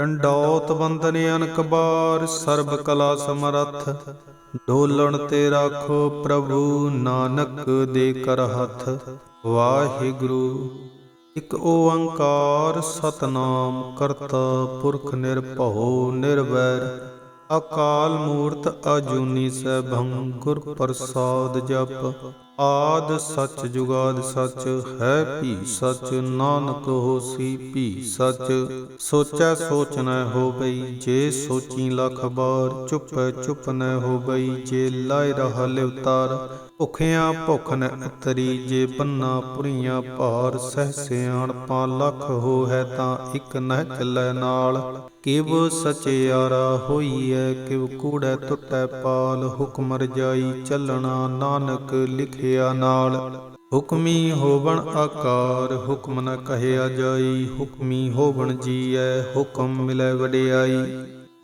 ਡੰਡੌਤ ਬੰਦਨ ਅਨਕ ਬਾਰ ਸਰਬ ਕਲਾ ਸਮਰੱਥ। ਡੋਲਣ ਤੇ ਰਾਖੋ ਪ੍ਰਭੂ ਨਾਨਕ ਦੇ ਕਰ ਹੱਥ। ਵਾਹਿਗੁਰੂ, ਇਕ ਓੰਕਾਰ ਸਤਨਾਮ ਕਰਤਾ ਪੁਰਖ ਨਿਰਭਉ ਨਿਰਵੈਰ। ਅਕਾਲ ਮੂਰਤ ਅਜੂਨੀ ਸੈਭੰ ਗੁਰ ਪ੍ਰਸਾਦ ਜਪ। ਆਦ ਸੱਚ ਜੁਗਾਦ ਸਚ, ਹੈ ਭੀ ਸਚ, ਨਾਨਕ ਹੋਸੀ ਭੀ ਸਚ। ਸੋਚੈ ਸੋਚ ਨ ਹੋਵਈ, ਜੇ ਸੋਚੀ ਲਖ ਬਾਰ, ਚੁੱਪੈ ਚੁੱਪ ਨ ਹੋਵਈ, ਜੇ ਲਾਇ ਰਹਾ ਲਿਵਤਾਰ ਭੁਖਿਆਂ ਭੁਖ ਨ ਉਤਰੀ ਜੇ ਬੰਨਾ ਪੁਰੀਆਂ ਭਾਰ। ਸਹਿ ਸਿਆਣਪਾਂ ਲੱਖ ਹੋ ਹੈ ਤਾਂ ਇੱਕ ਨਹਿ ਚੱਲੈ ਨਾਲ। ਕਿਵ ਸਚਿਆਰਾ ਹੋਈਐ, ਕਿਵ ਕੂੜੈ ਟੁੱਟੈ ਪਾਲ। ਹੁਕਮ ਰਜਾਈ ਚੱਲਣਾ ਨਾਨਕ ਲਿਖੇ ਲਿਖਿਆ ਨਾਲ। ਹੁਕਮੀ ਹੋਵਣ ਆਕਾਰ, ਹੁਕਮ ਨ ਕਹਿਆ ਜਾਈ। ਹੁਕਮੀ ਹੋਵਣ ਜੀਐ, ਹੁਕਮ ਮਿਲੈ ਵਡਿਆਈ।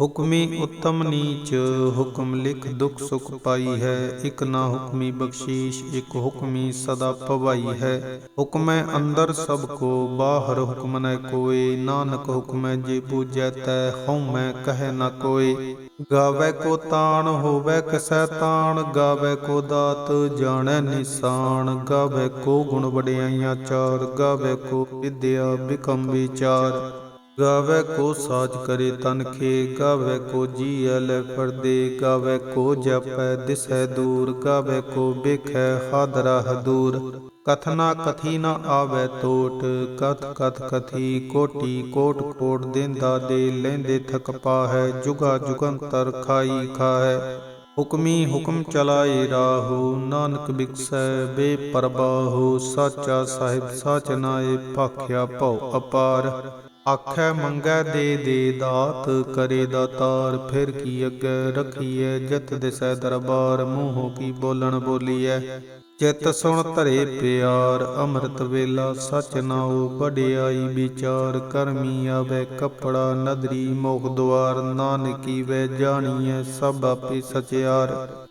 ਹੁਕਮੀ ਉਤਮ ਨੀਚ, ਹੁਕਮ ਲਿਖ ਦੁਖ ਸੁਖ ਪਾਈ ਹੈ। ਇਕ ਨਾ ਹੁਕਮੀ ਬਖਸ਼ੀਸ਼, ਇਕ ਹੁਕਮੀ ਸਦਾ ਭਵਾਈ ਹੈ। ਹੁਕਮੈ ਅੰਦਰ ਸਭ ਕੋ, ਬਾਹਰ ਹੁਕਮ ਨ ਕੋਏ। ਨਾਨਕ ਹੁਕਮੈ ਜੇ ਪੂਜੈ ਤੈ, ਹਉਮੈ ਕਹੈ ਨ ਕੋਏ। ਗਾਵੇ ਕੋ ਤਾਣ, ਹੋਵੇ ਕਸੈ ਤਾਣ। ਗਾਵੇ ਕੋ ਦਾਤ, ਜਾਣੈ ਨਿਸ਼ਾਨ ਗਾਵੇ ਕੋ ਗੁਣ ਵਡਿਆਈਆਂ ਚਾਰ। ਗਾਵੇ ਕੋ ਵਿਦਿਆ ਬਿਕਮ ਵਿਚਾਰ। ਗਾਵੇ ਕੋ ਸਾਜ ਕਰੇ ਤਨਖੇ ਗਾਵੇ ਕੋ ਜੀਐ ਲੈ ਪਰਦੇ ਗਾਵੇ ਕੋ ਜਪੈ ਦਿਸੈ ਦੂਰ, ਗਾਵੇ ਕੋ ਵੇਖੈ ਹਾਦਰਾ ਹਦੂਰ। ਕਥਨਾ ਕਥੀ ਨ ਆਵੇ ਟੋਟ ਕਥ ਕਥ ਕਥੀ ਕੋਟੀ ਕੋਟ ਕੋਟ ਦੇਂਦਾ ਦੇ, ਲੈਂਦੇ ਥਕ ਪਾਹੈ, ਜੁਗਾ ਜੁਗੰਤਰ ਖਾਈ ਖਾਹੈ। ਹੁਕਮੀ ਹੁਕਮ ਚਲਾਏ ਰਾਹੂ, ਨਾਨਕ ਬਿਕਸੈ ਬੇਪਰਵਾਹੂ, ਸਾਚਾ ਸਾਹਿਬ ਸਾਚ ਨਾਏ, ਭਾਖਿਆ ਭਉ ਅਪਾਰ। ਆਖੈ ਮੰਗੈ ਦੇ ਦੇ ਦਾਤ, ਕਰੇ ਦਾਤਾਰ ਫਿਰ ਕੀ ਅੱਗੇ ਰਖੀਐ? ਜਤ ਦਿਸੈ ਦਰਬਾਰ, ਮੂੰਹੋਂ ਕੀ ਬੋਲਣ ਬੋਲੀਐ? ਚਿਤ ਸੁਣ ਧਰੇ ਪਿਆਰ, ਅੰਮ੍ਰਿਤ ਵੇਲਾ ਸਚ ਨਾਉ, ਵਡਿਆਈ ਵਿਚਾਰ, ਕਰਮੀ ਆਵੇ ਕਪੜਾ, ਨਦਰੀ ਮੋਖ ਦੁਆਰ, ਨਾਨਕੀ ਵੇ ਜਾਣੀਐ ਸਭ ਆਪੇ ਸਚਿਆਰ।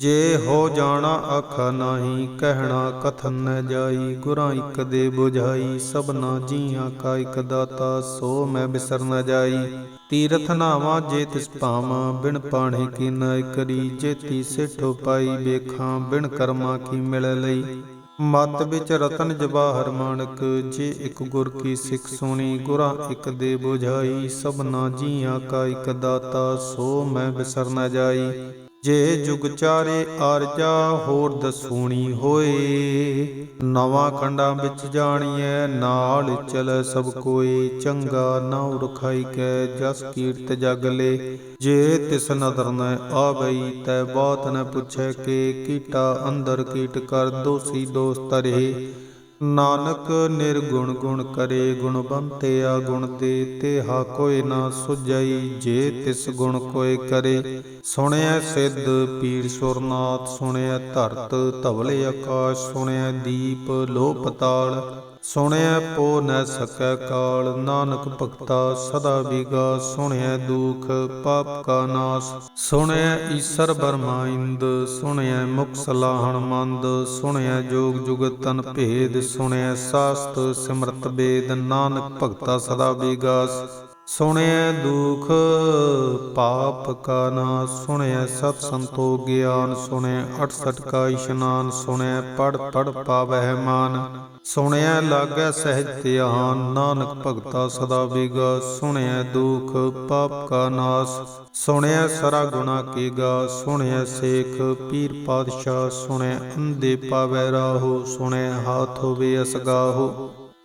ਜੇ ਹੋ ਜਾਣਾ ਆਖਾ ਨਾਹੀ, ਕਹਿਣਾ ਕਥਨ ਨ ਜਾਈ, ਗੁਰਾਂ ਇਕ ਦੇ 부ਝਾਈ ਸਭਨਾ ਜੀਆਂ ਕਾ ਇਕ ਦਾਤਾ, ਸੋ ਮੈਂ ਬਿਸਰ ਨ ਜਾਈ। ਤੀਰਥ ਨਾਵਾ ਜੇ ਤਿਸ ਭਾਵਾਂ, ਬਿਨ ਪਾਣੀ ਕੀ ਨਾ ਕਰੀ ਜੇਤੀ ਸਿਠੋ ਪਾਈ ਵੇਖਾਂ, ਬਿਨ ਕਰਮਾ ਕੀ ਮਿਲ ਲਈ। ਮਤ ਵਿੱਚ ਰਤਨ ਜਵਾਹਰ ਮਾਨਕ ਜੇ ਇੱਕ ਗੁਰ ਕੀ ਸਿੱਖ ਸੁਣੀ, ਗੁਰਾਂ ਇੱਕ ਦੇ 부ਝਾਈ ਸਭਨਾ ਜੀਆਂ ਕਾ ਇਕ ਦਾਤਾ, ਸੋ ਮੈਂ ਬਿਸਰ ਨ ਜਾਈ। ਜੇ ਜੁਗ ਚਾਰੇ ਆਰਜਾ ਹੋਰ ਦਸੂਣੀ ਹੋਏ, ਨਵਾਂ ਖੰਡਾਂ ਵਿੱਚ ਜਾਣੀਐ, ਨਾਲ ਚਲੈ ਸਭ ਕੋਈ ਚੰਗਾ ਨਾਉ ਰਖਾਈ ਕੈ, ਜਸ ਕੀਰਤ ਜਗ ਲੇ। ਜੇ ਤਿਸ ਨਦਰ ਨ ਆਵਈ, ਤੈ ਬਾਤ ਨ ਪੁੱਛੈ ਕੇ, ਕੀਟਾ ਅੰਦਰ ਕੀਟ ਕਰ, ਦੋਸੀ ਦੋਸਤ ਰਹੇ। ਨਾਨਕ ਨਿਰਗੁਣ ਗੁਣ ਕਰੇ ਗੁਣਵੰਤਿਆ ਗੁਣ ਤੇ ਤੇਹਾ ਕੋਈ ਨਾ ਸੁਝਈ, ਜੇ ਤਿਸ ਗੁਣ ਕੋਇ ਕਰੇ। ਸੁਣਿਆ ਸਿੱਧ ਪੀਰ ਸੁਰਨਾਥ ਸੁਣਿਆ ਧਰਤ ਧਵਲੇ ਆਕਾਸ਼ ਸੁਣਿਆ ਦੀਪ ਲੋ ਪਤਾਲ ਸੁਣਿਆ ਪੋ ਨ ਸਕੈ ਕਾਲ, ਨਾਨਕ ਭਗਤਾ ਸਦਾ ਵਿਗਾ ਸੁਣਿਆ ਦੁਖ ਪਾਪ ਕਾ ਨਾਸ। ਸੁਣਿਆ ਈਸਰ ਬਰਮਾਇੰਦ ਸੁਣਿਆ ਮੁਖ ਸਲਾਹਣ ਮੰਦ ਸੁਣਿਆ ਜੋਗ ਜੁਗਤ ਤਨ ਭੇਦ ਸੁਣਿਆ ਸਾਸਤ ਸਿਮਰਤ ਵੇਦ ਨਾਨਕ ਭਗਤਾ ਸਦਾ ਵਿਗਾਸ ਸੁਣਿਆ ਦੁਖ, ਪਾਪ ਕਾ ਨਾ ਸੁਣਿਆ ਸਤ ਸੰਤੋ ਗਿਆਨ ਸੁਣਿਆ 68 ਕਾ ਇਸ਼ਨਾਨ ਸੁਣਿਆ ਪੜ ਪੜ ਪਾਵਹਿ ਮਾਨ ਸੁਣਿਆ ਲਾਗੈ ਸਹਿਜ ਧਿਆਨ, ਨਾਨਕ ਭਗਤਾ ਸਦਾ ਵਿਗਾ ਸੁਣਿਆ ਦੁਖ, ਪਾਪ ਕਾ ਨਾਸ ਸੁਣਿਆ ਸਰਾ ਗੁਣਾ ਕੀ ਗਾ ਸੁਣਿਆ ਸੇਖ, ਪੀਰ ਪਾਤਸ਼ਾਹ ਸੁਣਿਆ ਅੰਦੇ ਪਾਵੈ ਰਾਹੋ ਸੁਣਿਆ ਹਾਥ ਹੋਵੇ ਅਸਗਾਹੋ।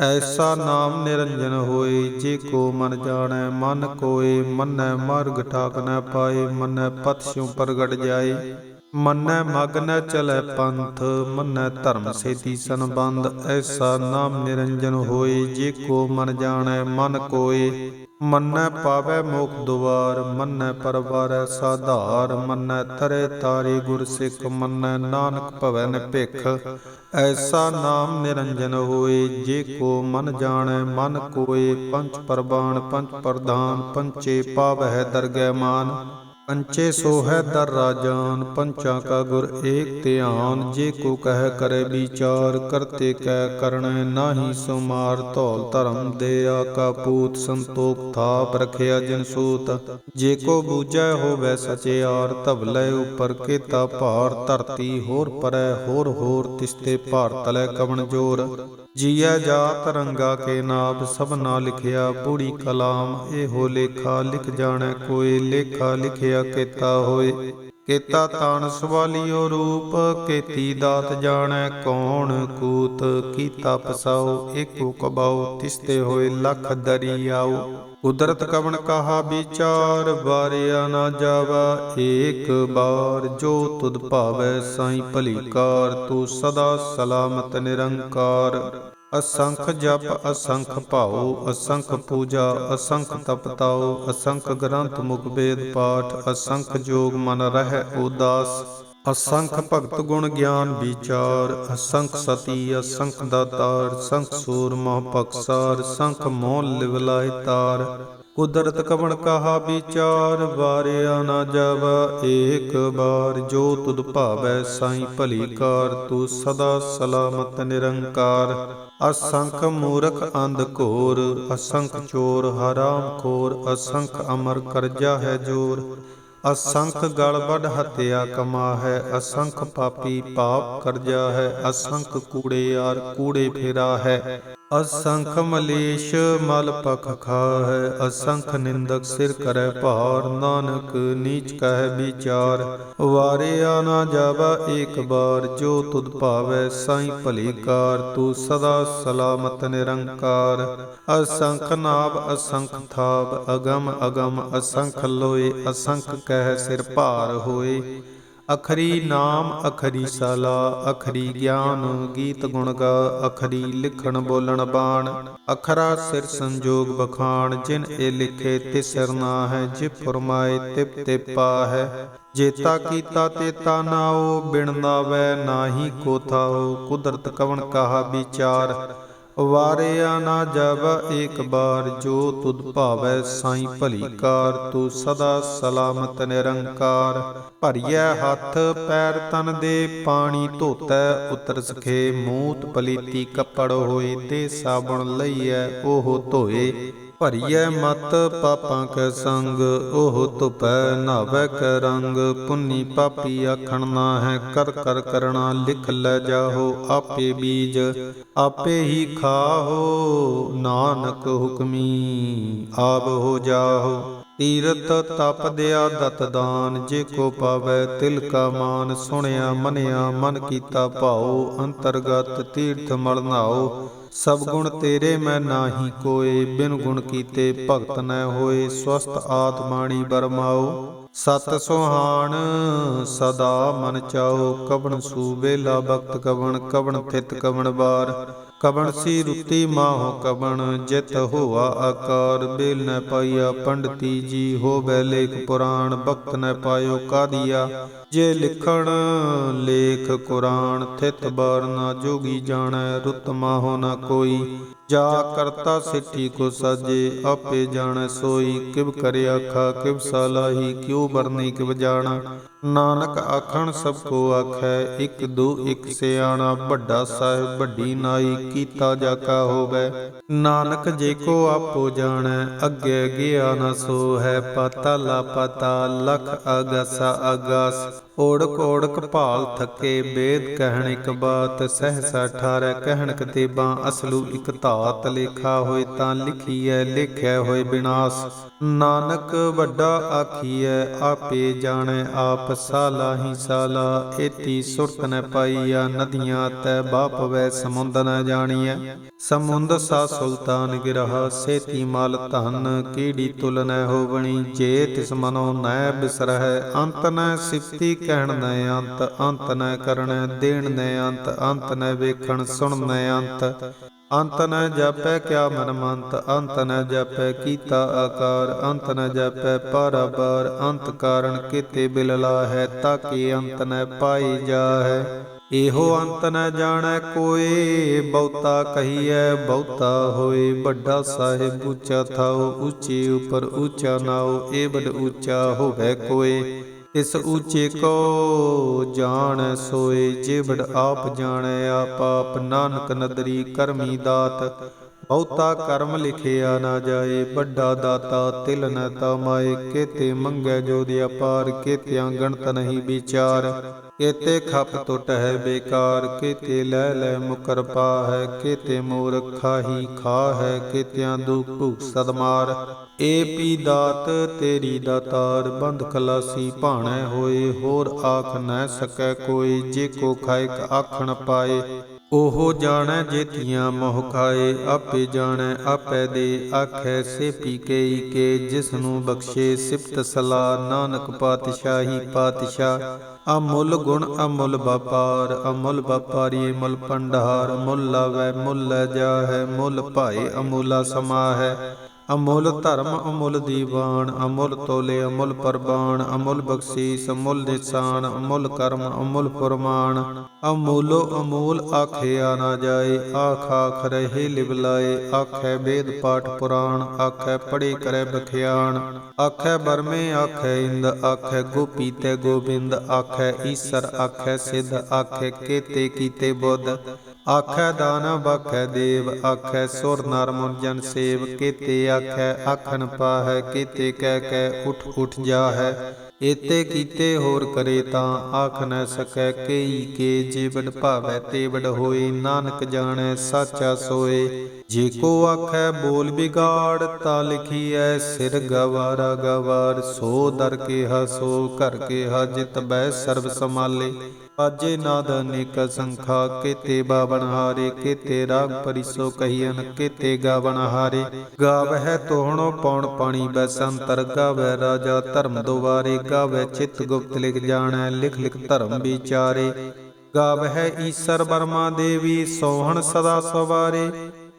ਐਸਾ ਨਾਮ ਨਿਰੰਜਨ ਹੋਏ, ਜੇ ਕੋ ਮਨ ਜਾਣੈ, ਮਨ ਕੋਏ, ਮੰਨੈ, ਮਾਰਗ ਠਾਕ ਨ ਪਾਏ, ਮੰਨੈ, ਪਥ ਸਿਉ ਪ੍ਰਗਟ ਜਾਏ। ਮੰਨੈ ਮਗ ਚਲੈ ਪੰਥ, ਮੰਨੈ ਧਰਮ ਸੇਤੀ ਸੰਬੰਧ, ਐਸਾ ਨਾਮ ਨਿਰੰਜਨ ਹੋਏ, ਜੇ ਕੋ ਮਨ ਜਾਣੈ ਮਨ ਕੋਏ। ਮੰਨੈ ਪਾਵੈ ਮੋਖ ਦੁਆਰ, ਮੰਨੈ ਪਰਵਾਰੈ ਸਾਧਾਰ, ਮੰਨੈ ਤਰੇ ਤਾਰੇ ਗੁਰ ਸਿੱਖ, ਮੰਨੈ ਨਾਨਕ ਭਵੈ ਨ ਭਿਖ ਐਸਾ ਨਾਮ ਨਿਰੰਜਨ ਹੋਏ, ਜੇ ਕੋ ਮਨ ਜਾਣੈ ਮਨ ਕੋਏ, ਪੰਚ ਪਰਬਾਣ ਪੰਚ ਪ੍ਰਧਾਨ, ਪੰਚੇ ਪਾਵਹਿ ਦਰਗਹਿ ਮਾਨ। ਪੰਚੇ ਸੋਹੈ ਦਰ ਰਾਜਾਨ, ਪੰਚਾ ਕਾ ਗੁਰ ਏਕ ਧਿਆਨ, ਜੇ ਕੋ ਕਹਿ ਕਰੇ ਵਿਚਾਰ, ਕਰਤੇ ਕੈ ਕਰਣੈ ਨਾਹੀ ਸੁਮਾਰ, ਧੌਲ ਧਰਮ ਦੇ ਆਕਾ ਪੂਤ ਸੰਤੋਖ ਥਾਪ ਰਖਿਆ ਜਿਨ ਸੂਤ। ਜੇ ਕੋ ਬੂਝੈ ਹੋਵੈ ਸਚਿਆਰ ਧਵਲੇ ਉਪਰ ਕੇਤਾ ਭਾਰ, ਧਰਤੀ ਹੋਰ ਪਰੈ, ਹੋਰ ਹੋਰ ਤਿਸਤੇ ਭਾਰ ਤਲੈ ਕਵਣ ਜੋਰ। ਜੀਐ ਜਾਤ ਰੰਗਾ ਕੇ ਨਾਮ ਸਭਨਾ ਲਿਖਿਆ ਪੂਰੀ ਕਲਾਮ, ਇਹੋ ਲੇਖਾ ਲਿਖ ਜਾਣੈ ਕੋਈ ਲੇਖਾ ਲਿਖਿਆ ਕੀਤਾ ਹੋਏ। ਕੀਤਾ ਤਾਣ ਸਵਾਲਿਓ ਰੂਪ, ਕੀਤੀ ਦਾਤ ਜਾਣੈ ਕੌਣ ਕੂਤ, ਕੀਤਾ ਪਸਾਓ, ਏਕੋ ਕਬਾਓ, ਤਿਸਤੇ ਹੋਏ ਲਖ ਦਰਿਆਓ। ਕੁਦਰਤ ਕਵਣ ਕਹਾ ਵਿਚਾਰ, ਵਾਰਿਆ ਨਾ ਜਾਵਾ, ਏਕ ਬਾਰ ਜੋ ਤੁਧ ਭਾਵੈ ਸਾਈ ਭਲੀ ਕਾਰ, ਤੂੰ ਸਦਾ ਸਲਾਮਤ ਨਿਰੰਕਾਰ। ਅਸੰਖ ਜਪ, ਅਸੰਖ ਭਾਉ, ਅਸੰਖ ਪੂਜਾ, ਅਸੰਖ ਤਪਤਾਉ, ਅਸੰਖ ਗ੍ਰੰਥ ਮੁਖ ਵੇਦ ਪਾਠ, ਅਸੰਖ ਜੋਗ ਮਨ ਰਹਿ ਉਦਾਸ। ਅਸੰਖ ਭਗਤ ਗੁਣ ਗਿਆਨ ਵਿਚਾਰ, ਅਸੰਖ ਸਤੀ, ਅਸੰਖ ਦਾਤਾਰ ਸੰਖ ਸੂਰ ਮਹ ਪਕਸਾਰ ਸੰਖ ਮੋਹ ਲਿਵਲਾਇ ਤਾਰ। ਕੁਦਰਤ ਕਵਣ ਕਹਾ ਵਿਚਾਰ, ਵਾਰਿਆ ਨਾ ਜਾਵਾ ਏਕ ਬਾਰ। ਜੋ ਤੁਧ ਭਾਵੈ ਸਾਈ ਭਲੀ ਕਾਰ, ਤੂੰ ਸਦਾ ਸਲਾਮਤ ਨਿਰੰਕਾਰ। ਅਸੰਖ ਮੂਰਖ ਅੰਧ ਘੋਰ, ਅਸੰਖ ਚੋਰ ਹਰਾਮ ਖੋਰ, ਅਸੰਖ ਅਮਰ ਕਰਜਾ ਹੈ ਜੋਰ। ਅਸੰਖ ਗਲ ਵੱਡ ਹਤਿਆ ਕਮਾ ਹੈ ਅਸੰਖ ਪਾਪੀ ਪਾਪ ਕਰਜਾ ਹੈ, ਅਸੰਖ ਕੂੜੇ ਯਾਰ ਕੂੜੇ ਫੇਰਾ ਹੈ। ਅਸੰਖ ਮਲੇਸ਼ ਮਲ ਪਖ ਖਾ ਅਸੰਖ ਨਿੰਦਕ ਸਿਰ ਕਰੈ ਭਾਰ। ਨਾਨਕ ਨੀਚ ਕਹਿ ਵਿਚਾਰ, ਵਾਰਿਆ ਨਾ ਜਾਵਾ ਏਕ ਬਾਰ। ਜੋ ਤੁਧ ਭਾਵੈ ਸਾਈ ਭਲੀ ਕਾਰ, ਤੂੰ ਸਦਾ ਸਲਾਮਤ ਨਿਰੰਕਾਰ। ਅਸੰਖ ਨਾਭ ਅਸੰਖ ਥਾਪ ਅਗਮ ਅਗਮ, ਅਸੰਖ ਲੋਏ, ਅਸੰਖ ਕਹਿ ਸਿਰ ਭਾਰ ਹੋਏ। ਅਖਰੀ ਨਾਮ, ਅਖਰੀ ਸਾਲਾ, ਅਖਰੀ ਗਿਆਨ, ਗੀਤ ਗੁਣ ਗਾ, ਅਖਰੀ ਲਿਖਣ ਬੋਲਣ ਬਾਣ। ਅਖਰਾ ਸਿਰ ਸੰਜੋਗ ਬਖਾਣ, ਜਿਨ ਇਹ ਲਿਖੇ ਤਿਸ ਸਰਨਾ ਹੈ ਜੇ ਫਰਮਾਏ ਤਿਪ ਤਿਪਾ ਹੈ ਜੇਤਾ ਕੀਤਾ ਤੇਤਾ ਨਾਓ ਬਿਨ ਨਾਵੈ, ਨਾਹੀ ਕੋ ਥਾਓ ਕੁਦਰਤ ਕਵਣ ਕਹਾ ਵਿਚਾਰ। ਵਾਰਿਆ ਨਾ ਜਬ ਏਕ ਬਾਰ, ਜੋ ਤੁਧ ਭਾਵੈ ਸਾਈ ਭਲੀ ਕਾਰ, ਤੂੰ ਸਦਾ ਸਲਾਮਤ ਨਿਰੰਕਾਰ। ਭਰੀਐ ਹੱਥ, ਪੈਰ ਤਨ ਦੇ ਪਾਣੀ ਧੋਤੈ, ਉਤਰ ਸਖੇ ਮੂਤ ਪਲੀਤੀ ਕੱਪੜ ਹੋਏ, ਤੇ ਸਾਬਣ ਲਈਐ, ਉਹ ਧੋਏ। ਭਰੀਐ ਮਤ ਪਾਪਾਂ ਕੈ ਸੰਗ, ਉਹ ਤੁਪੈ ਨਾਵੈ ਕੈ ਰੰਗ। ਪੁੰਨੀ ਪਾਪੀ ਆਖਣ ਨਾ ਹੈ ਕਰ ਕਰ ਕਰਣਾ ਲਿਖ ਲੈ ਜਾਹੋ ਆਪੇ ਬੀਜ, ਆਪੇ ਹੀ ਖਾਹੋ ਨਾਨਕ ਹੁਕਮੀ, ਆਪ ਹੋ ਜਾਹੋ। ਤੀਰਤ ਤਪ ਦਿਆ ਦਤ ਦਾਨ, ਜੇ ਕੋ ਪਾਵੈ ਤਿਲ ਕਾ ਮਾਨ। ਸੁਣਿਆ ਮਨਿਆ ਮਨ ਕੀਤਾ ਭਾਉ, ਅੰਤਰਗਤ ਤੀਰਥ ਮਲ ਨਾਓ ਸਭ ਗੁਣ ਤੇਰੇ ਮੈਂ ਨਾਹੀ ਕੋਏ, ਬਿਨ ਗੁਣ ਕੀਤੇ ਭਗਤ ਨ ਹੋਏ ਸਵਸਤ ਆਤਮਾਣੀ ਬਰਮਾਓ। ਸਤ ਸੁਹਾਣ ਸਦਾ ਮਨ ਚਾਓ, ਕਵਣ ਸੂਬੇਲਾ ਬਖਤ ਕਵਣ ਕਵਣ ਥਿਤ ਕਵਣ ਬਾਰ। ਕਵਣ ਸੀ ਰੁੱਤੀ ਮਾਹੋ ਕਵਣ ਜਿਤ ਹੋਆ ਆਕਾਰ ਬੇਲ ਨ ਪਾਈਆ ਪੰਡਤੀ ਜੀ ਹੋਵੇ ਲੇਖ ਪੁਰਾਣ ਬਖਤ ਨ ਪਾਇਓ ਕਾਦੀਆ। ਜੇ ਲਿਖਣ ਲੇਖ ਕੁਰਾਨ ਥਿਤ ਬਾਰ ਨਾ ਜੋਗੀ ਜਾਣੈ ਰੁੱਤ ਮਾਹੋ ਨਾ ਕੋਈ। ਜਾ ਕਰਤਾ ਸਿੱਠੀ ਕੋ ਸਾਜੇ ਆਪੇ ਜਾਣੈ ਸੋਈ ਕਿਵ ਕਰਿ ਆਖਾ ਕਿਵ ਸਲਾਹੀ ਕਿਉ ਬਰਨੀ ਕਿਵ ਜਾਣਾ। ਨਾਨਕ ਆਖਣ, ਸਭ ਕੋ ਆਖੈ, ਇੱਕ ਦੋ, ਇੱਕ ਸਿਆਣਾ, ਵੱਡਾ ਸਾਹਿਬ, ਵੱਡੀ ਨਾਈ, ਕੀਤਾ ਜਾ ਕਾ ਹੋਵੇ। ਨਾਨਕ ਜੇ ਕੋ ਆਪੋ ਜਾਣੈ, ਅੱਗੇ ਗਿਆ ਨ ਸੋ ਹੈ ਪਤਾਲਾ ਪਤਾ, ਲਖ ਅਗਸਾ ਅਗਸ। ਓੜਕ ਓੜਕ ਭਾਲ ਥਕੇ, ਬੇਦ ਕਹਿਣ ਇੱਕ ਬਾਤ, ਸਹਸਾ ਠਾਰੈ ਕਹਿਣ ਕਤੇਬਾਂ ਅਸਲੂ ਇਕ ਧਾਤ ਲੇਖਾ ਹੋਏ ਤਾਂ ਲਿਖੀਐ, ਲਿਖਿਆ ਹੋਏ ਬਿਨਾਸ਼। ਨਾਨਕ ਵੱਡਾ ਆਖੀਐ, ਆਪੇ ਜਾਣੈ, ਆਪ ਸਾਲਾ ਹੀ ਸਾਲਾ, ਏਤੀ ਸੁਰਤ ਨ ਪਾਈਆ ਨਦੀਆਂ ਤੈ ਬਾਪ ਵੈ ਸਮੁੰਦ ਨ ਜਾਣੀਐ। ਸਮੁੰਦ ਸਾ ਸੁਲਤਾਨ ਗਿਰਹਾ, ਸੇਤੀ ਮਾਲ ਧਨ ਕੀੜੀ ਤੁਲ ਨ ਹੋਵਣੀ? ਜੇ ਤਿਸ ਮਨੋ ਨੈ ਬਿਸਰਹਿ ਅੰਤ ਨ ਸਿਫਤੀ ਕਹਿਣ ਨ ਅੰਤ ਅੰਤ ਨ ਕਰਣ ਦੇਣ ਨ ਅੰਤ ਅੰਤ ਨ ਵੇਖਣ ਸੁਣ ਨ ਅੰਤ। ਅੰਤ ਨ ਜਾਪੈ ਕਿਆ ਮਨ ਅੰਤ ਨ ਜਾਪੈ ਕੀਤਾ ਆਕਾਰ, ਅੰਤ ਨ ਜਾਪੈ ਪਾਰਾਬਾਰ, ਅੰਤ ਕਾਰਨ ਕੀਤੇ ਬਿਲਲਾ ਹੈ ਤਾਕੇ ਅੰਤ ਨ ਪਾਈ ਜਾਹੈ। ਇਹੋ ਅੰਤ ਨ ਜਾਣੈ ਕੋਏ ਬਹੁਤਾ ਕਹੀਐ, ਬਹੁਤਾ ਹੋਏ, ਵੱਡਾ ਸਾਹਿਬ ਉੱਚਾ ਥਾਉ, ਉੱਚੇ ਉਪਰ ਉੱਚਾ ਨਾਉ ਏ ਉੱਚਾ ਹੋਵੇ ਕੋਏ ਇਸ ਉੱਚੇ ਕੋ ਜਾਣ ਸੋਏ ਜਿਵੜ ਆਪ ਜਾਣੈ ਆਪ ਆਪ ਨਾਨਕ ਨਦਰੀ ਕਰਮੀ ਦਾਤ। ਬਹੁਤਾ ਕਰਮ ਲਿਖਿਆ ਨਾ ਜਾਏ, ਵੱਡਾ ਦਾਤਾ ਤਿਲ ਨ ਤਮਾਏ, ਕੇਤੇ ਮੰਗੈ ਜੋਦਿ ਅਪਾਰ, ਕੇਤਿਆਂ ਗਣਤ ਨਹੀਂ ਵਿਚਾਰ। ਕੇਤੇ ਖਪ ਟੁੱਟ ਹੈ ਬੇਕਾਰ, ਕੇਤੇ ਲੈ ਲੈ ਮੁਕਰ ਪਾ ਹੈ ਕੇਤੇ ਮੂਰ ਖਾਹੀ ਖਾ ਹੈ ਕੇਤਿਆਂ ਦੁਖ ਭੂਖ ਸਦਮਾਰ। ਏ ਪੀ ਦਾਤ ਤੇਰੀ ਦਾਤਾਰ ਬੰਦ ਖਲਾਸੀ ਭਾਣੈ ਹੋਏ, ਹੋਰ ਆਖ ਨਹਿ ਸਕੈ ਕੋਈ, ਜੇ ਕੋ ਖਾਇਕ ਆਖਣ ਪਾਏ। ਉਹ ਜਾਣੈ ਜੇਤੀਆਂ ਮੋਹ ਖਾਏ, ਆਪੇ ਜਾਣੈ ਆਪੇ ਦੇ, ਆਖੈ ਸੇ ਪੀ ਕੇ ਜਿਸ ਨੂੰ ਬਖਸ਼ੇ ਸਿਫਤ ਸਲਾ ਨਾਨਕ ਪਾਤਸ਼ਾਹੀ ਪਾਤਸ਼ਾਹ। ਅਮੁੱਲ ਗੁਣ ਅਮੁੱਲ ਵਪਾਰ, ਅਮੁੱਲ ਵਪਾਰੀ ਮੁੱਲ ਭੰਡਾਰ, ਮੁੱਲ ਲਾਵੈ ਮੁੱਲ ਲੈ ਜਾਹੈ, ਮੁੱਲ ਭਾਏ ਅਮੁੱਲਾ ਸਮਾ ਹੈ ਅਮੁੱਲ ਧਰਮ, ਅਮੁੱਲ ਦੀਵਾਨ, ਅਮੁੱਲ ਤੋਲੇ, ਅਮੁੱਲ ਪਰਬਾਨ ਅਮੁੱਲ ਬਖਸ਼ੀਸ, ਅਮੁੱਲ ਨਿਸ਼ਾਨ, ਅਮੁੱਲ ਕਰਮ, ਅਮੁੱਲ ਫਰਮਾਨ। ਅਮੁੱਲੋ ਅਮੂਲ ਆਖਿਆ ਨਾ ਜਾਏ, ਆਖ ਆਖ ਰਹੇ ਲਿਬਲਾਏ ਆਖੈ ਵੇਦ ਪਾਠ ਪੁਰਾਣ, ਆਖੈ ਪੜੇ ਕਰੈ ਬਖਿਆਣ ਆਖੈ ਬਰਮੇ, ਆਖੈ ਇੰਦ, ਆਖੈ ਗੋਪੀ ਤੇ ਗੋਬਿੰਦ, ਆਖੈ ਈਸਰ, ਆਖੈ ਸਿੱਧ, ਆਖੈ ਕੇਤੇ ਕੀਤੇ ਬੁੱਧ। ਆਖੈ ਦਾਨ ਬਖੈ ਦੇਵ, ਆਖੈ ਸੁਰ ਨਰ ਮੁਨ ਜਨ ਸੇਵ, ਕੀਤੇ ਆਖੈ ਆਖਣ ਪਾਹੈ, ਕੀਤੇ ਕਹਿ ਕਹਿ ਉਠ ਉਠ ਜਾਹੈ। ਏਤੇ ਕੀਤੇ ਹੋਰ ਕਰੇ ਤਾਂ ਆਖ ਨ ਸਕੈ, ਕਈ ਕੇ ਜੇ ਭਾਵੈ ਤੇ ਵਡ ਹੋਏ, ਨਾਨਕ ਜਾਣੈ ਸਾਚਾ ਸੋਏ। ਜੇ ਕੋ ਆਖੈ ਬੋਲ ਬਿਗਾੜ ਤਾ ਲਿਖੀਐ ਸਿਰ ਗਵਾਰਾ ਗਵਾਰ। ਸੋ ਦਰ ਕੇ ਹਸੋ ਘਰ ਕੇ ਹਾਜਿਤ ਬੈ ਸਰਬ ਸਮਾਲੇ ਪਾਜੇ ਨਾਦ ਅਨੇਕ ਸੰਖਾ, ਕੀਤੇ ਬਾਵਨ ਹਾਰੇ, ਕੀਤੇ ਰਾਗ ਪਰਿਸੋ ਕਹੀਨ ਕੀਤੇ ਗਾਵਨ ਹਾਰੇ। ਗਾਵਹਿ ਤੋਹਣੋ ਪੌਣ ਪਾਣੀ ਬੈਸੰਤਰ ਗਾਵੈ ਰਾਜਾ ਧਰਮ ਦੁਆਰੇ ਗਾਵੈ ਚਿਤ ਗੁਪਤ ਲਿਖ ਜਾਣੈ, ਲਿਖ ਲਿਖ ਧਰਮ ਵਿਚਾਰੇ। ਗਾਵਹਿ ਈਸਰ ਬਰਮਾ ਦੇਵੀ, ਸੋਹਣ ਸਦਾ ਸਵਾਰੇ।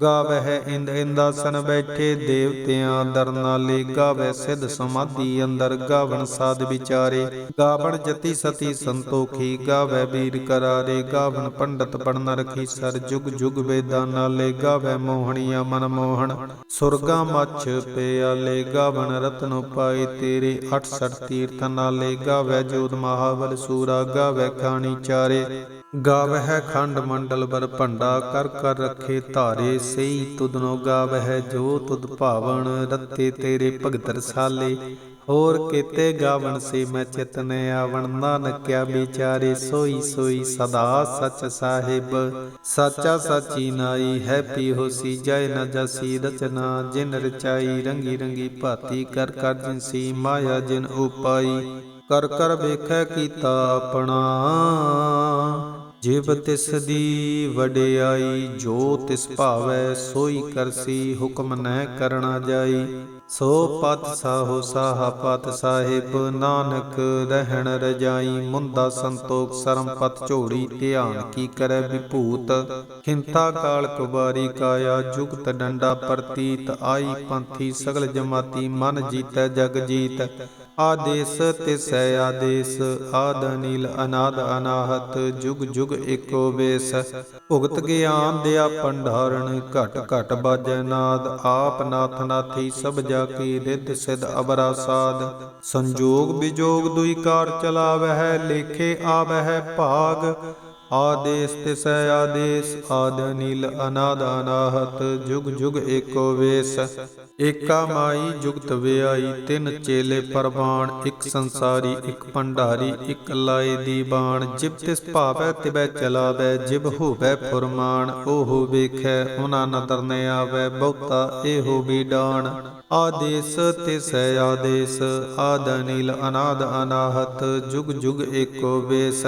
ਗਾਵਹਿ ਇੰਦ ਇੰਦਾਸਨ ਬੈਠੇ ਦੇਵਤਿਆਂ ਦਰ ਨਾਲੇ ਗਾਵੈ ਸਿਧ ਸਮਾਧੀ ਅੰਦਰ ਗਾਵਣ ਸਾਧ ਵਿਚਾਰੇ। ਗਾਵਣ ਜਤੀ ਸਤੀ ਸੰਤੋਖੀ ਗਾਵੈ ਵੀਰ ਕਰਾਰੇ, ਗਾਵਣ ਪੰਡਤ ਪੜਨ ਰਖੀ ਸਰ ਜੁਗ ਜੁਗ ਵੇਦਾਂ ਨਾਲੇ ਗਾਵੈ ਮੋਹਣੀਆ ਮਨ ਮੋਹਣ। ਸੁਰਗਾ ਮੱਛ ਪਿਆਲੇ, ਗਾਵਣ ਰਤਨ ਉਪਾਏ ਤੇਰੇ 68 ਤੀਰਥ ਨਾਲੇ ਗਾਵੈ ਜੋਤ ਮਹਾਬਲ ਸੂਰਾ ਗਾਵੈ ਖਾਣੀ ਚਾਰੇ। ਗਾਵਹਿ ਖੰਡ ਮੰਡਲ ਵਰ ਭੰਡਾ, ਕਰ ਕਰ ਰਖੇ ਧਾਰੇ ਸਈ ਤੁਧਨੋ ਗਾਵਹਿ ਜੋ ਤੁਧ ਭਾਵਨ ਰੱਤੇ ਤੇਰੇ ਭਗਤ ਰਸਾਲੇ ਹੋਰ ਕੀਤੇ ਗਾਵਣ ਸੇ ਮੈਂ ਚਿਤਨ ਆਵਣ, ਨਾਨਕਿਆ ਵਿਚਾਰੇ ਸੋਈ ਸੋਈ ਸਦਾ ਸਚ ਸਾਹਿਬ। ਸਾਚਾ ਸਾਚੀ ਨਾਈ ਹੈ ਪੀ ਹੋਸੀ ਜੈ ਨ ਜਸੀ ਰਚਨਾ। ਜਿਨ ਰਚਾਈ ਰੰਗੀ ਰੰਗੀ ਭਾਤੀ, ਕਰ ਕਰ ਜਿਨਸੀ ਮਾਇਆ ਜਿਨ ਉਪਾਈ। ਕਰ ਕਰ ਵੇਖੈ ਕੀਤਾ ਆਪਣਾ। ਜਿਵ ਤਿਸ ਦੀ ਵਡਿਆਈ, ਜੋ ਤਿਸ ਭਾਵੈ, ਸੋਈ ਕਰਸੀ, ਹੁਕਮ ਨਹਿ ਕਰਣਾ ਜਾਈ। ਸੋ ਪਤ ਸਾਹੋ ਸਾਹ ਪਤ ਸਾਹਿਬ, ਨਾਨਕ ਰਹਿਣ ਰਜਾਈ। ਮੁੰਦਾ ਸੰਤੋਖ ਸਰਮ ਪਤ ਝੋੜੀ, ਧਿਆਨ ਕੀ ਕਰੈ ਵਿਭੂਤ। ਖਿੰਤਾ ਕਾਲ ਕੁਬਾਰੀ ਕਾਇਆ, ਜੁਗਤ ਡੰਡਾ ਪ੍ਰਤੀਤ। ਆਈ ਪੰਥੀ ਸਗਲ ਜਮਾਤੀ, ਮਨ ਜੀਤੈ ਜਗ ਜੀਤ। ਆਦੇਸ ਤਿਸੈ ਆਦੇਸ, ਆਦ ਅਨੀਲ, ਅਨਾਦ ਅਨਾਹਤ, ਜੁਗ ਜੁਗ ਏਕੋ ਵੇਸ। ਭੁਗਤ ਗਿਆਨ ਦਿਆ ਪੰਡਾਰਨ ਘਟ ਘਟ ਬਾਜੈ ਨਾਦ। ਆਪ ਨਾਥ ਨਾਥੀ ਸਭ ਜਾ ਕੀ ਰਿੱਧ ਸਿਧ ਅਬਰਾ ਸਾਧ ਸੰਜੋਗ ਵਿਜੋਗ ਦੁਈ ਕਾਰ ਚਲਾਵਹਿ, ਲੇਖੇ ਆਵਹਿ ਭਾਗ। ਆਦੇਸ ਤਿਸੈ ਆਦੇਸ, ਆਦ ਅਨੀਲ, ਅਨਾਦ ਅਨਾਹਤ, ਜੁਗ ਜੁਗ ਏਕੋ ਵੇਸ। ਏਕਾ ਮਾਈ ਜੁਗਤ ਵਿਆਈ, ਤਿੰਨ ਚੇਲੇ ਪਰਵਾਣ, ਇੱਕ ਸੰਸਾਰੀ, ਇੱਕ ਭੰਡਾਰੀ, ਇੱਕ ਲਾਏ ਦੀ ਬਾਣ। ਜਿਬ ਤਿਸ ਭਾਵੈ, ਤਿਬੈ ਚਲਾਵੈ, ਜਿਬ ਹੋਵੈ ਫੁਰਮਾਨ। ਓਹੋ ਵੇਖੈ ਹੁਨਾ ਨਦਰ ਨ ਆਵੈ, ਬਹੁਤਾ ਇਹੋ ਵੀ ਡਾਣ। ਆਦੇਸ ਤਿਸੈ ਆਦੇਸ, ਆਦ ਅਨੀਲ, ਅਨਾਦ ਅਨਾਹਤ, ਜੁਗ ਜੁਗ ਏਕੋ ਵੇਸ।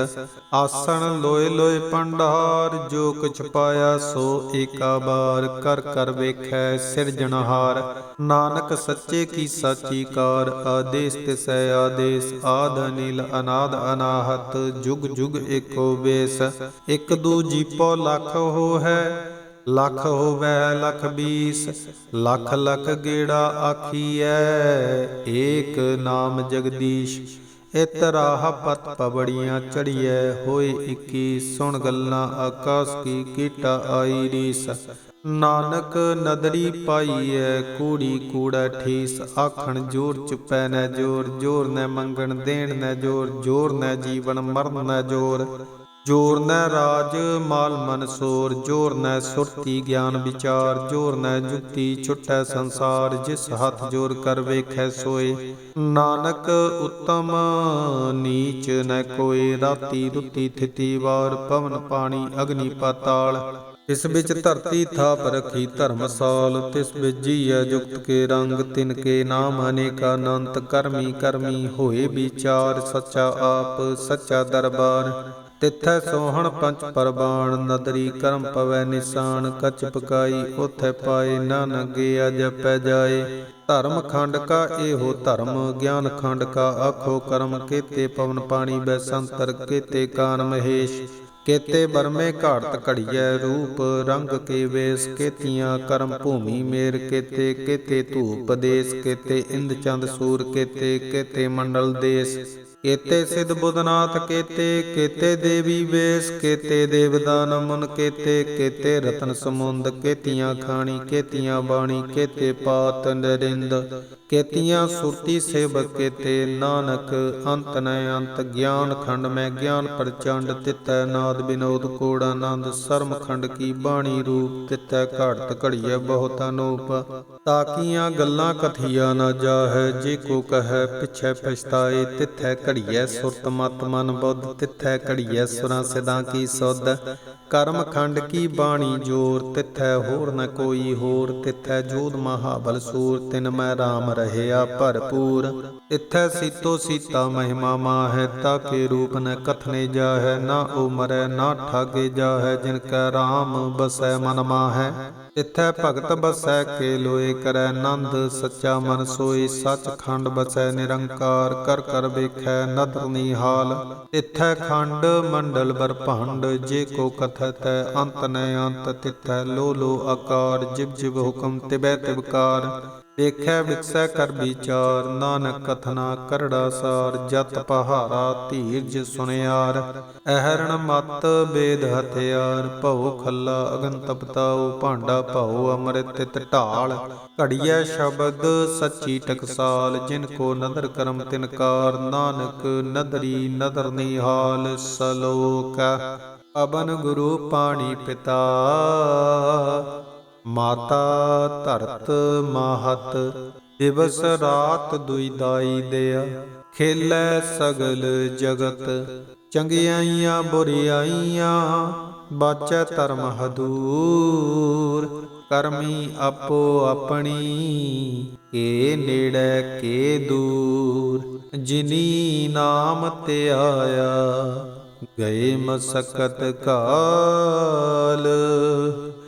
ਆਸਣ ਲੋਏ ਲੋਏ ਪੰਡਾਰ ਜੋ ਕੁਛ ਪਾਇਆ ਸੋ ਏਕਾ ਬਾਰ। ਕਰ ਕਰ ਵੇਖੈ ਸਿਰਜਣਹਾਰ। ਨਾਨਕ ਸੱਚੇ ਕੀ ਸਾਚੀ ਕਾਰ, ਆਦੇਸ ਤਿਸੈ ਆਦੇਸ, ਆਦ ਅਨੀਲ, ਅਨਾਦ ਅਨਾਹਤ, ਜੁਗ ਜੁਗ ਏਕੋ ਵੇਸ, ਇੱਕ ਦੂ ਜੀਪੋ ਲੱਖ ਹੋ ਹੈ ਲੱਖ ਹੋਵੈ ਲਖ ਬੀਸ, ਲੱਖ ਲੱਖ ਗੇੜਾ ਆਖੀਐ, ਏਕ ਨਾਮ ਜਗਦੀਸ਼ ਇਤਰਾਹ ਪਤ ਪਬੜੀਆਂ ਚੜੀਐ, ਹੋਏ 21 ਸੁਣ ਗੱਲਾਂ, ਆਕਾਸ ਕੀ ਕੀਟਾ ਆਈ ਰੀਸ ਨਾਨਕ ਨਦਰੀ ਪਾਈਐ, ਕੂੜੀ ਕੂੜਾ ਠੀਸ ਆਖਣ, ਜੋਰ ਚੁਪੈ ਨੈ ਜੋਰ ਜੋਰ ਨੈ ਮੰਗਣ, ਦੇਣ ਨੈ ਜੋਰ ਜੋਰ ਨੈ ਜੀਵਨ, ਮਰਨ ਨੈ ਜੋਰ। ਜੋਰ ਨੈ ਰਾਜ, ਮਾਲ ਮਨਸੂਰ ਜੋਰ ਨੈ ਸੁਰਤੀ ਗਿਆਨ ਵਿਚਾਰ, ਜੋਰ ਨੈ ਜੁਗਤੀ ਛੁਟੈ ਸੰਸਾਰ, ਜਿਸ ਹੱਥ ਜੋਰ ਕਰ ਵੇਖੈ ਸੋਏ। ਨਾਨਕ ਉਤਮ ਨੀਚ ਨੈ ਕੋਈ, ਰਾਤੀ ਰੁੱਤੀ ਥਿਤੀ ਵਾਰ, ਪਵਨ ਪਾਣੀ ਅਗਨੀ ਪਾਤਾਲ। ਇਸ ਵਿੱਚ ਧਰਤੀ ਥਾਪ ਰਖੀ ਧਰਮਸਾਲ ਤਿਸ ਵਿੱਚ ਜੀਐ ਜੁਗਤ ਕੇ ਰੰਗ ਤਿਨ ਕੇ ਨਾਮ ਅਨੇਕਾ ਅਨੰਤ ਕਰਮੀ ਕਰਮੀ ਹੋਏ ਵਿਚਾਰ ਸੱਚਾ ਆਪ ਸੱਚਾ ਦਰਬਾਰ। ਤਿੱਥੈ ਸੋਹਣ ਪੰਚ ਪਰਬਾਣ ਨਦਰੀ ਕਰਮ ਪਵੈ ਨਿਸ਼ਾਨ ਕਚ ਪਕਾਈ ਉਥੈ ਪਾਏ ਨਾਨਕ ਗਿਆ ਜਪੈ ਜਾਏ। ਧਰਮ ਖੰਡ ਕਾ ਇਹੋ ਧਰਮ ਗਿਆਨ ਖੰਡ ਕਾ ਆਖੋ ਕਰਮ ਕੀਤੇ ਪਵਨ ਪਾਣੀ ਬੈ ਸੰਤਰ ਕੀਤੇ ਕਾਨ ਮਹੇਸ਼। ਕੇਤੇ ਬਰਮੇ ਘਾੜਤ ਘੜੀਐ ਰੂਪ, ਰੰਗ ਕੇ ਵੇਸ ਕੇਤੀਆਂ ਕਰਮ ਭੂਮੀ ਮੇਰ ਕੇਤੇ ਕੇਤੇ ਧੂਪ ਦੇਸ, ਕੇਤੇ ਇੰਦ ਚੰਦ ਸੂਰ, ਕੇਤੇ ਕੇਤੇ ਮੰਡਲ ਦੇਸ। ਕੇਤੇ ਸਿਧ ਬੁਧਨਾਥ ਕੇਤੇ ਕੇਤੇ ਦੇਵੀ ਵੇਸ, ਕੇਤੇ ਦੇਵਦਾਨ ਮਨ ਕੇਤੇ ਕੇਤੇ ਰਤਨ ਸਮੁੰਦ, ਕੇਤੀਆਂ ਖਾਣੀ, ਕੇਤੀਆਂ ਬਾਣੀ, ਕੇਤੇ ਪਾਤ ਨਰਿੰਦ। ਕੇਤੀਆਂ ਸੁਰਤੀ ਸੇਵਕ ਕੇਤੇ, ਨਾਨਕ ਅੰਤ ਨ ਅੰਤ ਗਿਆਨ ਖੰਡ, ਮੈਂ ਗਿਆਨ ਪ੍ਰਚੰਡ ਤਿਤੈ ਨਾਦ ਬਿਨੋਦ ਕੋੜ ਆਨੰਦ, ਸਰਮ ਖੰਡ ਕੀ ਬਾਣੀ ਰੂਪ ਤਿਤੈ ਘਾੜਤ ਘੜੀਐ ਬਹੁਤ ਅਨੂਪ। ਤਾਕੀਆਂ ਗੱਲਾਂ ਕਥੀਆ ਨਾ ਜਾਹੈ, ਜੇ ਕੋ ਕਹੈ ਪਿਛੈ ਪਛਤਾਏ, ਤਿਥੈ ਘੜੀਐ ਸੁਰਤ ਮਤ ਮਨ ਬੁੱਧ, ਤਿਥੈ ਘੜੀਐ ਸੁਰਾਂ ਸਿਦਾਂ ਕੀ ਸੁਧ। ਕਰਮ ਖੰਡ ਕੀ ਬਾਣੀ ਜੋਰ, ਤਿਥੈ ਹੋਰ ਨ ਕੋਈ ਹੋਰ, ਤਿਥੈ ਜੋਧ ਮਹਾਬਲ ਸੂਰ, ਤਿਨ ਮੈਂ RAM ਰਹਿਆ ਭਰਪੂਰ। ਤਿਥੈ ਸੀਤੋ ਸੀਤਾ ਮਹਿਮਾ ਮਾਹੈ ਤਾ ਕੇ ਰੂਪ ਨ ਕਥਨੇ ਜਾਹੈ, ਨਾ ਓ ਨਾ ਠਾਗੇ ਜਾਹੈ, ਜਿਨ ਕੈ RAM ਬਸੈ ਮਨ ਮਾਹੈ। ਤਿਥੈ ਭਗਤ ਬਸੈ ਕੇ ਲੋਏ ਕਰੈ ਆਨੰਦ ਸੱਚਾ ਮਨ ਸੋਈ ਸੱਚ ਖੰਡ ਬਸੈ ਨਿਰੰਕਾਰ, ਕਰ ਕਰ ਵੇਖੈ ਨਦਰ ਨਿਹਾਲ। ਤਿਥੈ ਖੰਡ ਮੰਡਲ ਬਰਭੰਡ ਜੇ ਕੋ ਤੈ ਅੰਤ ਨ ਅੰਤ ਤਿਥੈ, ਲੋ ਲੋ ਆਕਾਰ ਜਿਬ ਜਿਬ ਹੁਕਮ ਤਿਬੈ ਤਿਬਕਾਰ ਵੇਖੈ ਵਿਕਸੈ ਕਰ ਵਿਚਾਰ, ਨਾਨਕ ਕਥਨਾ ਕਰੜਾ ਸਾਰ, ਜਤ ਪਹਾਰਾ ਧੀਰਜ ਸੁਨਿਆਰ। ਅਹਰਣ ਮਤ ਬੇਦ ਹਥਿਆਰ, ਭਉ ਖੱਲਾ ਅਗਨ ਤਪਤਾਉ ਭਾਂਡਾ ਭਉ ਅੰਮ੍ਰਿਤ ਤਿਤ ਢਾਲ। ਘੜੀਐ ਸ਼ਬਦ ਸੱਚੀ ਟਕਸਾਲ, ਜਿਨ ਕੋ ਨਦਰ ਕਰਮ ਤਿਨਕਾਰ ਨਾਨਕ ਨਦਰੀ ਨਦਰ ਨਿਹਾਲ, ਸਲੋਕ। ਅਬਨ ਗੁਰੂ ਪਾਣੀ ਪਿਤਾ। ਮਾਤਾ ਧਰਤ ਮਾਹਤ, ਦਿਵਸ ਰਾਤ ਦੁਈ ਦਾਈ ਦਿਆ। ਖੇਲੇ ਸਗਲ ਜਗਤ, ਚੰਗਿਆਈਆਂ ਬੁਰਿਆਈਆਂ, ਬਾਚੈ ਧਰਮ ਹਦੂਰ। ਕਰਮੀ ਆਪੋ ਆਪਣੀ, ਕੇ ਨੇੜੇ ਕੇ ਦੂਰ। ਜਿਨੀ ਨਾਮ ਤੇ ਆਇਆ, ਗਏ ਮਸਕਤ ਕਾਲ।